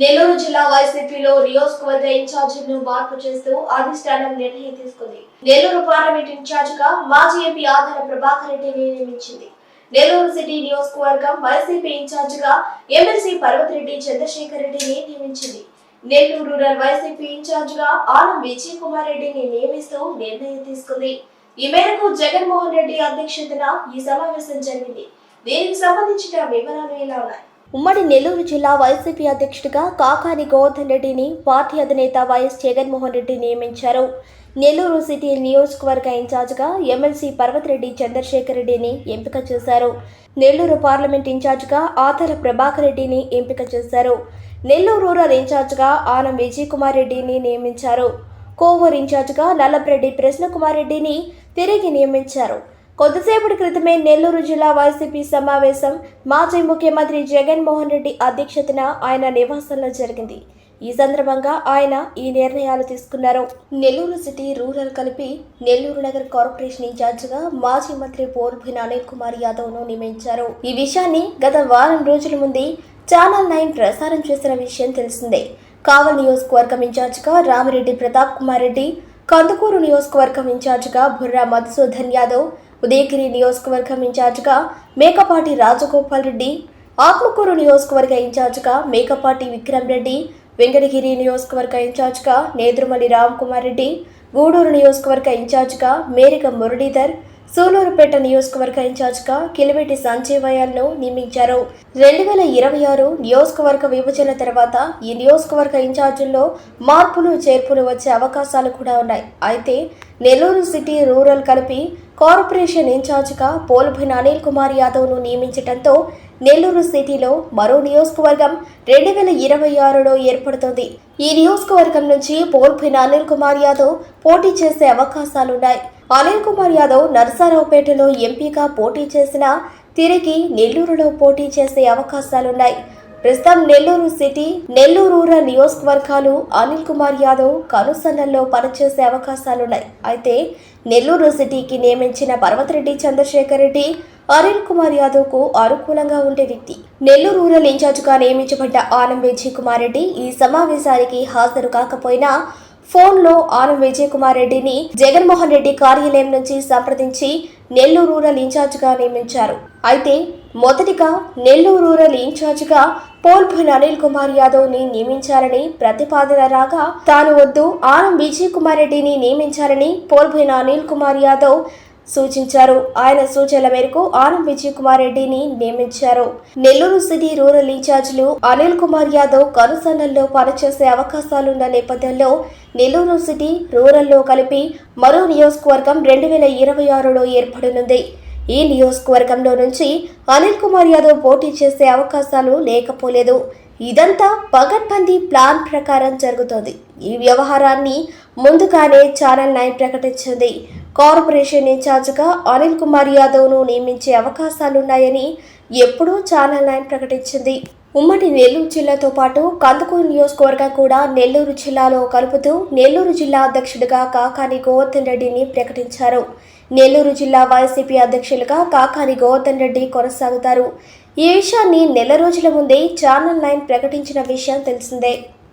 నెల్లూరు జిల్లా వైసీపీలో నియోజకవర్గ ఇన్ఛార్జీలను మార్పు చేస్తూ అధిష్టానం నిర్ణయం తీసుకుంది. నెల్లూరు పార్లమెంట్ ఇన్ఛార్జిగా మాజీ ఎంపీ ఆధార ప్రభాకర్ రెడ్డిని నియమించింది. నెల్లూరు సిటీ నియోజకవర్గం వైసీపీ ఇన్ఛార్జిగా ఎమ్మెల్సీ పర్వతిరెడ్డి చంద్రశేఖర్ రెడ్డిని నియమించింది. నెల్లూరు రూరల్ వైసీపీ ఇన్ఛార్జిగా ఆనం విజయ్ కుమార్ రెడ్డిని నియమిస్తూ నిర్ణయం తీసుకుంది. ఈ మేరకు జగన్మోహన్ రెడ్డి అధ్యక్షతన ఈ సమావేశం జరిగింది. దీనికి సంబంధించిన వివరాలు ఇలా ఉన్నాయి? ఉమ్మడి నెల్లూరు జిల్లా వైసీపీ అధ్యక్షుడిగా కాకాని గోవర్ధన్ రెడ్డిని పార్టీ అధినేత వైఎస్ జగన్మోహన్ రెడ్డి నియమించారు. నెల్లూరు సిటీ నియోజకవర్గ ఇన్ఛార్జ్గా ఎమ్మెల్సీ పర్వతిరెడ్డి చంద్రశేఖర్ రెడ్డిని ఎంపిక చేశారు. నెల్లూరు పార్లమెంట్ ఇన్ఛార్జ్గా ఆధార ప్రభాకర్ రెడ్డిని ఎంపిక చేశారు. నెల్లూరు రూరల్ ఇన్ఛార్జ్గా ఆనం విజయ్ కుమార్ రెడ్డిని నియమించారు. కోవూరు ఇన్ఛార్జిగా ప్రశ్న కుమార్ రెడ్డిని తిరిగి నియమించారు. కొద్దిసేపటి క్రితమే నెల్లూరు జిల్లా వైసీపీ సమావేశం మాజీ ముఖ్యమంత్రి జగన్మోహన్ రెడ్డి అధ్యక్షతన ఆయన నివాసంలో జరిగింది. ఈ సందర్భంగా ఆయన ఈ నిర్ణయాలు తీసుకున్నారు. నెల్లూరు సిటీ రూరల్ కలిపి నెల్లూరు నగర్ కార్పొరేషన్ ఇన్ఛార్జిగా మాజీ మంత్రి పోల్భిన్ అనిల్ కుమార్ యాదవ్ను నియమించారు. ఈ విషయాన్ని గత వారం రోజుల ముందే ఛానల్ నైన్ ప్రసారం చేసిన విషయం తెలిసిందే. కావల్ నియోజకవర్గం ఇన్ఛార్జిగా రామిరెడ్డి ప్రతాప్ కుమార్ రెడ్డి కందుకూరు నియోజకవర్గం ఇన్ఛార్జిగా బుర్రా మధుసూదన్ యాదవ్ ఉదయగిరి నియోజకవర్గం ఇన్ఛార్జిగా మేకపాటి రాజగోపాల్ రెడ్డి ఆత్మకూరు నియోజకవర్గ ఇన్ఛార్జిగా మేకపాటి విక్రమ్ రెడ్డి వెంకటగిరి నియోజకవర్గ ఇన్ఛార్జిగా నేదురుమలి రామ్ కుమార్ రెడ్డి గూడూరు నియోజకవర్గ ఇన్ఛార్జిగా మేరిక మురళీధర్ సూలూరుపేట నియోజకవర్గ ఇన్ఛార్జ్గా కిలివెట్టి సంజీవయాలను నియమించారు. రెండు వేల ఇరవై ఆరు నియోజకవర్గ విభజన తర్వాత ఈ నియోజకవర్గ ఇన్ఛార్జీల్లో మార్పులు చేర్పులు వచ్చే అవకాశాలు కూడా ఉన్నాయి. అయితే నెల్లూరు సిటీ రూరల్ కలిపి కార్పొరేషన్ ఇన్ఛార్జ్గా పోల్భిన్ అనిల్ కుమార్ యాదవ్ను నియమించడంతో నెల్లూరు సిటీలో మరో నియోజకవర్గం రెండు వేల ఇరవై ఆరులో ఏర్పడుతుంది. ఈ నియోజకవర్గం నుంచి పోల్భిన్ అనిల్ కుమార్ యాదవ్ పోటీ చేసే అవకాశాలున్నాయి. అనిల్ కుమార్ యాదవ్ నరసారావుపేటలో ఎంపీగా పోటీ చేసినా తిరిగి నెల్లూరులో పోటీ చేసే అవకాశాలున్నాయి. ప్రస్తుతం నెల్లూరు సిటీ నెల్లూరు రూరల్ నియోజకవర్గాలు అనిల్ కుమార్ యాదవ్ కనుసన్నల్లో పనిచేసే అవకాశాలున్నాయి. అయితే నెల్లూరు సిటీకి నియమించిన పర్వతరెడ్డి చంద్రశేఖర్ రెడ్డి అనిల్ కుమార్ యాదవ్కు అనుకూలంగా ఉండే వ్యక్తి. నెల్లూరు రూరల్ ఇన్ఛార్జిగా నియమించబడ్డ ఆనం విజయ్ కుమార్ రెడ్డి ఈ సమావేశానికి హాజరు కాకపోయినా ఫోన్లో ఆనం విజయ్ కుమార్ రెడ్డిని జగన్మోహన్ రెడ్డి కార్యాలయం నుంచి సంప్రదించి నెల్లూరు రూరల్ ఇన్ఛార్జిగా నియమించారు. అయితే మొదటిగా నెల్లూరు రూరల్ ఇన్ఛార్జిగా పోల్భున్ అనిల్ కుమార్ యాదవ్ని నియమించాలని ప్రతిపాదన రాగా తాను వద్దు ఆర్ఎం విజయ్ కుమార్ రెడ్డిని నియమించాలని పోల్భున్ అనిల్ కుమార్ యాదవ్ సూచించారు. ఆయన సూచనల మేరకు ఆనం విజయ్ కుమార్ రెడ్డిని నియమించారు. నెల్లూరు సిటీ రూరల్ ఇన్ఛార్జీలు అనిల్ కుమార్ యాదవ్ కనుసన్నల్లో పనిచేసే అవకాశాలున్న నేపథ్యంలో నెల్లూరు సిటీ రూరల్లో కలిపి మరో నియోజకవర్గం రెండు వేల ఇరవై ఆరులో ఏర్పడనుంది. ఈ నియోజకవర్గంలో నుంచి అనిల్ కుమార్ యాదవ్ పోటీ చేసే అవకాశాలు లేకపోలేదు. ఇదంతా పగడ్బందీ ప్లాన్ ప్రకారం జరుగుతోంది. ఈ వ్యవహారాన్ని ముందుగానే ఛానల్ నైన్ ప్రకటించింది. కార్పొరేషన్ ఇన్ఛార్జ్గా అనిల్ కుమార్ యాదవ్ను నియమించే అవకాశాలున్నాయని ఎప్పుడూ ఛానల్ నైన్ ప్రకటించింది. ఉమ్మడి నెల్లూరు జిల్లాతో పాటు కందుకూరు నియోజకవర్గం కూడా నెల్లూరు జిల్లాలో కలుపుతూ నెల్లూరు జిల్లా అధ్యక్షుడిగా కాకాని గోవర్ధన్ రెడ్డిని ప్రకటించారు. నెల్లూరు జిల్లా వైసీపీ అధ్యక్షులుగా కాకాని గోవర్ధన్ రెడ్డి కొనసాగుతారు. ఈ విషయాన్ని నెల రోజుల ముందే ఛానల్ నైన్ ప్రకటించిన విషయం తెలిసిందే.